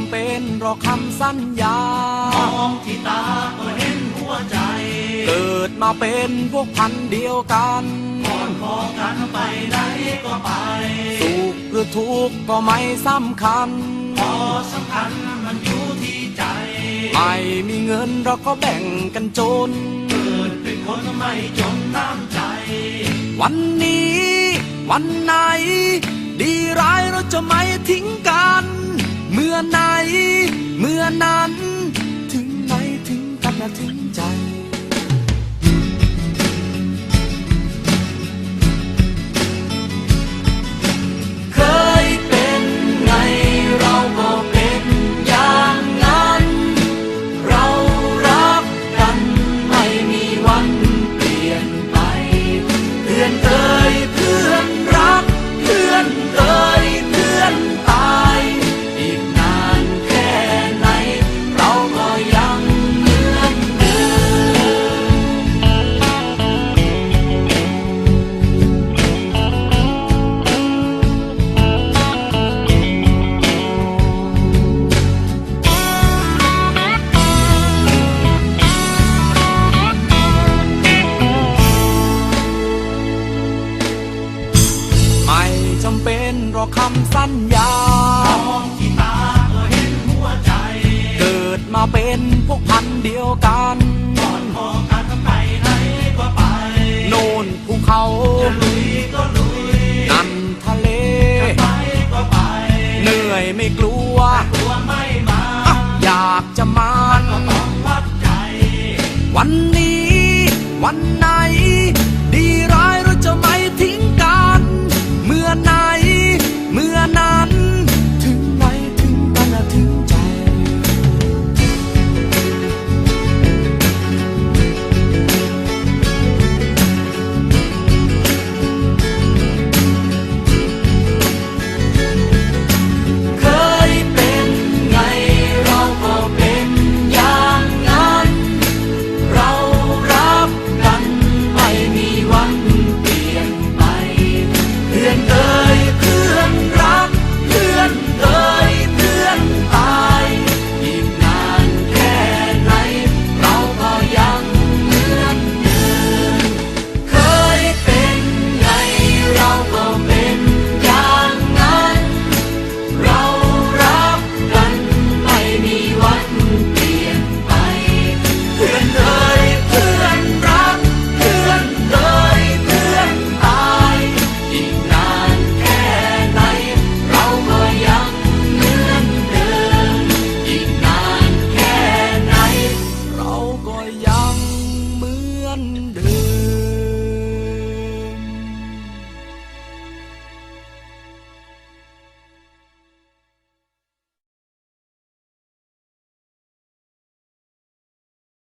ำเป็นหรอกคำสัญญามองที่ตาก็เห็นหัวใจ เกิดมาเป็นพวกพันธุ์เดียวกันก่อนพอกันไปไหนก็ไป สุขหรือทุกข์ก็ไม่สำคัญพอสำคัญมันอยู่ที่ใจ ไม่มีเงินเราก็แบ่งกันจน เกิดเป็นคนไม่จนน้ำใจ วันนี้วันไหน งกัำเป็นหรอกคำสัญญา มองที่ตาก็เห็นหัวใจ เกิดมาเป็นพวกพันธุ์เดียวกันก่อนพอกันไปไหนก็ไป โน่นภูเขาจะลุยก็ลุยนั่นทะเล จะไปก็ไปเหนื่อยไม่กลัวตัวไม่มาอะอยากจะมาก็ต้องวัดใจ วันนี้วัน wonder.